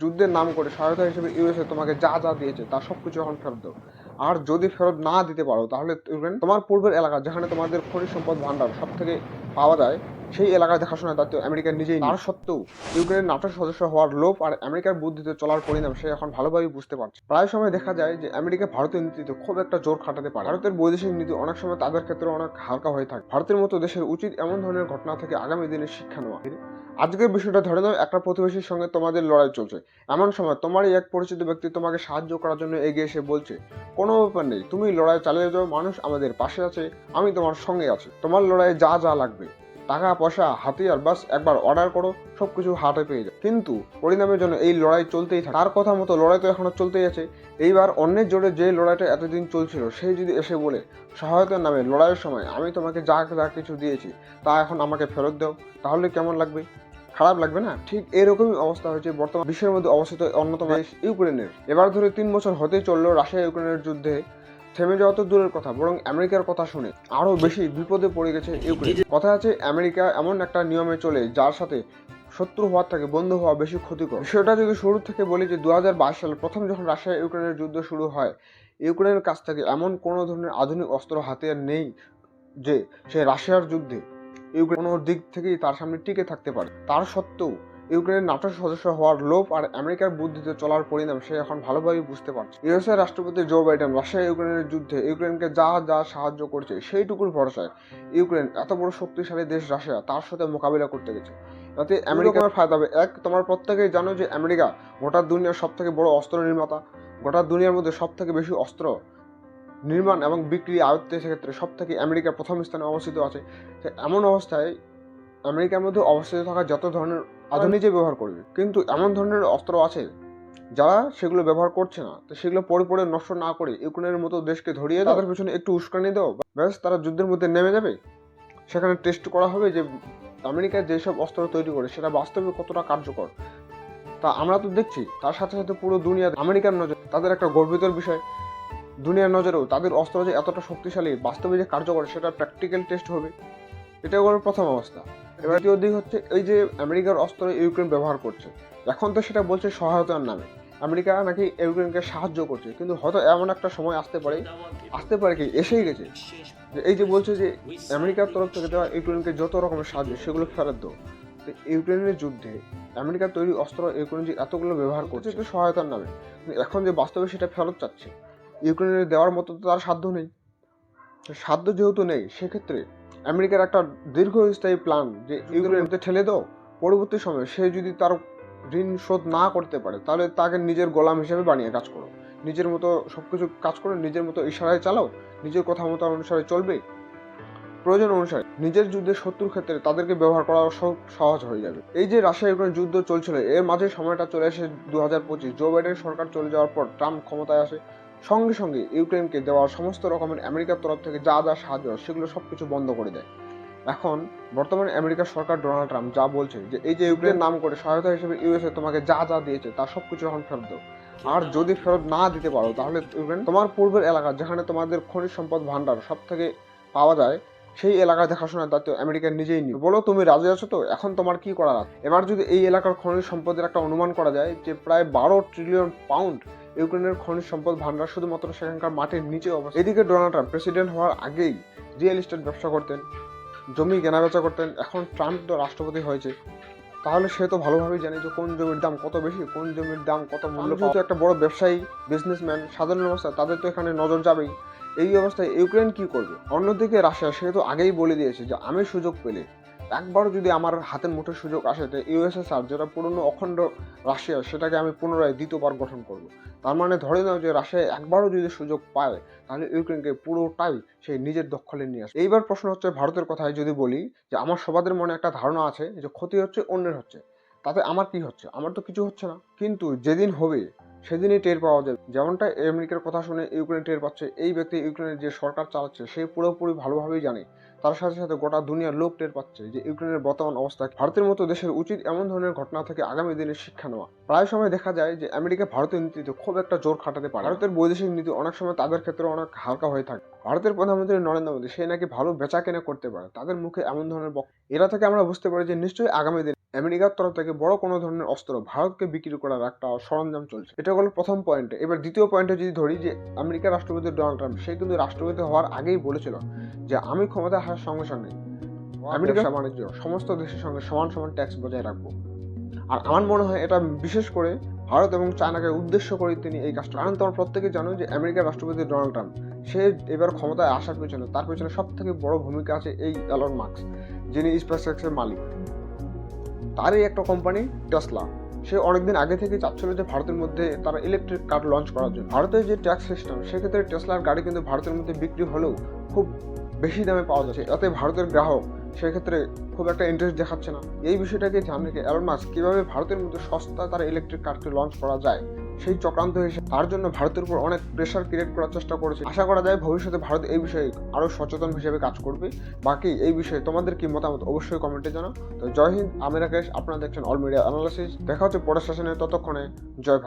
যুদ্ধের নাম করে সহায়তা হিসেবে ইউএসএ তোমাকে যা যা দিয়েছে, তা সব কিছু এখন ফেরত দাও। আর যদি ফেরত না দিতে পারো, তাহলে তোমার পূর্বের এলাকা, যেখানে তোমাদের খনিজ সম্পদ ভান্ডার সব থেকে পাওয়া যায় সেই এলাকায় দেখাশোনার দায়িত্ব আমেরিকা নিজেই তার সত্ত্বেও ইউক্রেনের নাটোর সদস্য হওয়ার লোভ আর আমেরিকার বুদ্ধিতে চলার পরিণাম সে এখন ভালোভাবেই বুঝতে পারছে। প্রায় সময় দেখা যায় যে আমেরিকা ভারতের নীতিতে খুব একটা জোর খাটাতে পারে ভারতের বৈদেশিক নীতি অনেক সময় তাদের ক্ষেত্রে অনেক হালকা হয়ে থাকে। ভারতের মতো দেশের উচিত এমন ধরনের ঘটনা থেকে আগামী দিনে শিক্ষা নেওয়া। আজকের বিষয়টা ধরে নাও, একটা প্রতিবেশীর সঙ্গে তোমাদের লড়াই চলছে। এমন সময় তোমারই এক পরিচিত ব্যক্তি তোমাকে সাহায্য করার জন্য এগিয়ে এসে বলছে, কোনো ব্যাপার নেই, তুমি লড়াই চালিয়ে যাও, মানুষ আমাদের পাশে আছে, আমি তোমার সঙ্গে আছি। তোমার লড়াইয়ে যা যা লাগবে টাকা পয়সা হাতিয়ার, বাস একবার অর্ডার করো সব কিছু হাতে পেয়ে যাও কিন্তু পরিণামের জন্য এই লড়াই চলতেই থাকে। তার কথা মতো লড়াই তো এখনও চলতেই আছে। এইবার অন্যের জোরে যে লড়াইটা এতদিন চলছিল সেই যদি এসে বলে, সহায়তার নামে লড়াইয়ের সময় আমি তোমাকে যা যা কিছু দিয়েছি, তা এখন আমাকে ফেরত দাও, তাহলে কেমন লাগবে? খারাপ লাগবে না? ঠিক এরকমই অবস্থা হয়েছে বর্তমান বিশ্বের মধ্যে অবস্থিত অন্যতম দেশ ইউক্রেনের। এবার ধরে তিন বছর হতেই চলল রাশিয়া ইউক্রেনের যুদ্ধে থেমে যাওয়া তো দূরের কথা বরং আমেরিকার কথা শুনে আরও বেশি বিপদে পড়ে গেছে ইউক্রেন। কথা আছে আমেরিকা এমন একটা নিয়মে চলে যার সাথে শত্রু হওয়ার থেকে বন্ধু হওয়া বেশি ক্ষতিকর। সেটা যদি শুরু থেকে বলি যে দু হাজার বাইশ সালে প্রথম যখন রাশিয়া ইউক্রেনের যুদ্ধ শুরু হয় ইউক্রেনের কাছ থেকে এমন কোনো ধরনের আধুনিক অস্ত্র হাতিয়ার নেই যে সে রাশিয়ার যুদ্ধে ইউক্রেন কোনো দিক থেকেই তার সামনে টিকে থাকতে পারে। তার সত্ত্বেও ইউক্রেনের নাটোর সদস্য হওয়ার লোভ আর আমেরিকার বুদ্ধিতে চলার পরিণাম সে এখন ভালোভাবেই বুঝতে পারছে। ইউএসএ রাষ্ট্রপতি জো বাইডেন রাশিয়া ইউক্রেনের যুদ্ধে ইউক্রেনকে যা যা সাহায্য করছে সেইটুকুর ভরসায় ইউক্রেন এত বড় শক্তিশালী দেশ রাশিয়া তার সাথে মোকাবিলা করতে গেছে। তাতে আমেরিকার ফায়দা হবে? এক তোমার প্রত্যেকেই জানো যে আমেরিকা গোটা দুনিয়ার সব থেকে বড় অস্ত্র নির্মাতা গোটা দুনিয়ার মধ্যে সব থেকে বেশি অস্ত্র নির্মাণ এবং বিক্রি আয়ত্তে সেক্ষেত্রে সব থেকে আমেরিকা প্রথম স্থানে অবস্থিত আছে। এমন অবস্থায় আমেরিকার মধ্যে অবস্থিত থাকা যত ধরনের আধুনিক যে ব্যবহার করবে, কিন্তু এমন ধরনের অস্ত্র আছে যারা সেগুলো ব্যবহার করছে না। তো সেগুলো পরে পরে নষ্ট না করে ইউক্রেনের মতো দেশকে ধরিয়ে তাদের পেছনে একটু উস্কানি দাও। ব্যাস, তারা যুদ্ধের মধ্যে নেমে যাবে। সেখানে টেস্ট করা হবে যে আমেরিকা যেসব অস্ত্র তৈরি করে, সেটা বাস্তবে কতটা কার্যকর। তা আমরা তো দেখছি, তার সাথে সাথে পুরো দুনিয়া আমেরিকার নজর, তাদের একটা গর্বিত বিষয়। দুনিয়ার নজরেও তাদের অস্ত্র যে এতটা শক্তিশালী, বাস্তবে যে কার্যকর, সেটা প্র্যাকটিক্যাল টেস্ট হবে। এটা হলো প্রথম অবস্থা। এবার দ্বিতীয় দিক হচ্ছে এই যে আমেরিকার অস্ত্র ইউক্রেন ব্যবহার করছে। এখন তো সেটা বলছে সহায়তার নামে। আমেরিকা নাকি ইউক্রেনকে সাহায্য করছে। কিন্তু হয়তো এমন একটা সময় আসতে পারে আসতে পারে কি? এসেই গেছে। যে এই যে বলছে যে আমেরিকার তরফ থেকে দেওয়া ইউক্রেনকে যত রকমের সাহায্য, সেগুলো ফেরত দাও। তো ইউক্রেনের যুদ্ধে আমেরিকার তৈরি অস্ত্র ইউক্রেন যে এতগুলো ব্যবহার করছে তো সহায়তার নামে। এখন যে বাস্তবে সেটা ফেরত চাচ্ছে। ইউক্রেনের দেওয়ার মতো তো তার সাধ্য নেই। সাধ্য যেহেতু নেই, সেক্ষেত্রে আমেরিকার একটা দীর্ঘস্থায়ী প্ল্যান যে ইউক্রেনকে ঠেলে দাও পরবর্তী সময়ে সে যদি তার ঋণ শোধ না করতে পারে তাহলে তাকে নিজের গোলাম হিসেবে বানিয়ে কাজ করো। নিজের মতো সবকিছু কাজ করো নিজের মতো ইশারায় চালাও নিজের কথা মতো অনুসারে চলবে। প্রয়োজন অনুসারে নিজের যুদ্ধের শত্রুর ক্ষেত্রে তাদেরকে ব্যবহার করা সব সহজ হয়ে যাবে। এই যে রাশিয়া ইউক্রেন যুদ্ধ চলছিল এর মাঝে সময়টা চলে আসে দু হাজার পঁচিশ। জো বাইডেন সরকার চলে যাওয়ার পর ট্রাম্প ক্ষমতায় আসে সঙ্গে সঙ্গে ইউক্রেনকে দেওয়া সমস্ত রকমের আমেরিকার তরফ থেকে যা যা সাহায্য সেগুলো সব কিছু বন্ধ করে দেয়। এখন বর্তমানে আমেরিকার সরকার ডোনাল্ড ট্রাম্প যা বলছে যে, এই যে ইউক্রেন নাম করে সহায়তা হিসেবে ইউএসএ তোমাকে যা যা দিয়েছে, তা সব কিছু এখন ফেরত দাও। আর যদি ফেরত না দিতে পারো, তাহলে ইউক্রেন তোমার পূর্বের এলাকা যেখানে তোমাদের খনিজ সম্পদ ভান্ডার সব থেকে পাওয়া যায়, সেই এলাকায় দেখাশোনার দায়িত্ব আমেরিকা নিজেই নিবে। বলো, তুমি রাজি আছো তো? এখন তোমার কি করার? এবার যদি এই এলাকার খনিজ সম্পদের একটা অনুমান করা যায় যে, প্রায় বারো ট্রিলিয়ন পাউন্ড ইউক্রেনের খনিজ সম্পদ ভান্ডার শুধুমাত্র সেখানকার মাটির নিচে অবস্থিত। এদিকে ডোনাল্ড ট্রাম্প প্রেসিডেন্ট হওয়ার আগেই রিয়েল এস্টেট ব্যবসা করতেন জমি কেনাবেচা করতেন এখন ট্রাম্প তো রাষ্ট্রপতি হয়েছে। তাহলে সে তো ভালোভাবেই জানে যে কোন জমির দাম কত বেশি কোন জমির দাম কত মূল্য যেহেতু একটা বড় ব্যবসায়ী বিজনেসম্যান সাধারণ অবস্থা তাদের তো এখানে নজর যাবেই। এই অবস্থায় ইউক্রেন কি করবে? অন্যদিকে রাশিয়া সে তো আগেই বলে দিয়েছে যে আমি সুযোগ পেলে একবারও যদি আমার হাতের মুঠোর সুযোগ আসে তো ইউএসএসআর যেটা পুরনো অখণ্ড রাশিয়া, সেটাকে আমি পুনরায় দ্বিতীয়বার গঠন করব। তার মানে ধরে নাও যে রাশিয়া একবারও যদি সুযোগ পায়, তাহলে ইউক্রেনকে পুরোটাই সে নিজের দখলে নিয়ে আসে এইবার প্রশ্ন হচ্ছে ভারতের কথায় যদি বলি যে আমার সবাদের মনে একটা ধারণা আছে যে ক্ষতি হচ্ছে, অন্যের হচ্ছে। তাতে আমার কি হচ্ছে? আমার তো কিছু হচ্ছে না। কিন্তু যেদিন হবে, সেদিনই টের পাওয়া যাবে। যেমনটা আমেরিকার কথা শুনে ইউক্রেন টের পাচ্ছে, এই ব্যক্তি ইউক্রেনের যে সরকার চালাচ্ছে, সে পুরোপুরি ভালোভাবেই জানে। তার সাথে সাথে গোটা দুনিয়ার লোক টের পাচ্ছে যে ইউক্রেনের বর্তমান অবস্থা ভারতের মতো দেশের উচিত এমন ধরনের ঘটনা থেকে আগামী দিনে শিক্ষা নেওয়া। প্রায় সময় দেখা যায় যে আমেরিকা ভারতের নীতিতে খুব একটা জোর খাটাতে পারে ভারতের বৈদেশিক নীতি অনেক সময় তাদের ক্ষেত্রে অনেক হালকা হয়ে থাকে। ভারতের প্রধানমন্ত্রী নরেন্দ্র মোদী, সে নাকি ভালো বেচা কেনা করতে পারে। তাদের মুখে এমন ধরনের এরা থেকে আমরা বুঝতে পারি যে নিশ্চয়ই আগামী দিনে আমেরিকার তরফ থেকে বড় কোনো ধরনের অস্ত্র ভারতকে বিক্রি করার একটা সরঞ্জাম চলছে। এটা হলো প্রথম পয়েন্টে এবার দ্বিতীয় পয়েন্টে যদি ধরি যে আমেরিকার রাষ্ট্রপতি ডোনাল্ড ট্রাম্প সে কিন্তু রাষ্ট্রপতি হওয়ার আগেই বলেছিল যে আমি ক্ষমতা আসার সঙ্গে সঙ্গে আমেরিকা? বাণিজ্য সমস্ত দেশের সঙ্গে সমান সমান ট্যাক্স বজায় রাখব। আর আমার মনে হয় এটা বিশেষ করে ভারত এবং চায়নাকে উদ্দেশ্য করে তিনি এই কাজটা কারণ তোমরা প্রত্যেকে জানো যে আমেরিকার রাষ্ট্রপতি ডোনাল্ড ট্রাম্প সে এবার ক্ষমতায় আসার পেছনে তার পেছনে সব থেকে বড় ভূমিকা আছে এই অ্যালন মার্কস যিনি স্পেসএক্সের মালিক। তারই একটা কোম্পানি টেসলা সে অনেকদিন আগে থেকে চাচ্ছিল যে ভারতের মধ্যে তারা ইলেকট্রিক কার লঞ্চ করার জন্য। ভারতের যে ট্যাক্স সিস্টেম সেক্ষেত্রে টেসলার গাড়ি কিন্তু ভারতের মধ্যে বিক্রি হলেও খুব বেশি দামে পাওয়া যাচ্ছে। এতে ভারতের গ্রাহক সেক্ষেত্রে খুব একটা ইন্টারেস্ট দেখাচ্ছে না। এই বিষয়টাকে ধ্যান রেখে অ্যালন মাস্ক কীভাবে ভারতের মধ্যে সস্তা তার ইলেকট্রিক কারকে লঞ্চ করা যায়, সেই চক্রান্ত হিসেবে তার জন্য ভারতের উপর অনেক প্রেশার ক্রিয়েট করার চেষ্টা করেছে। আশা করা যায় ভবিষ্যতে ভারত এই বিষয়ে আরও সচেতন হিসেবে কাজ করবে। বাকি এই বিষয়ে তোমাদের কি মতামত অবশ্যই কমেন্টে জানাও। তো জয় হিন্দ, আমি রাকেশ, আপনারা দেখছেন অল মিডিয়া অ্যানালাইসিস দেখা হচ্ছে পরের সেশনে ততক্ষণে জয়।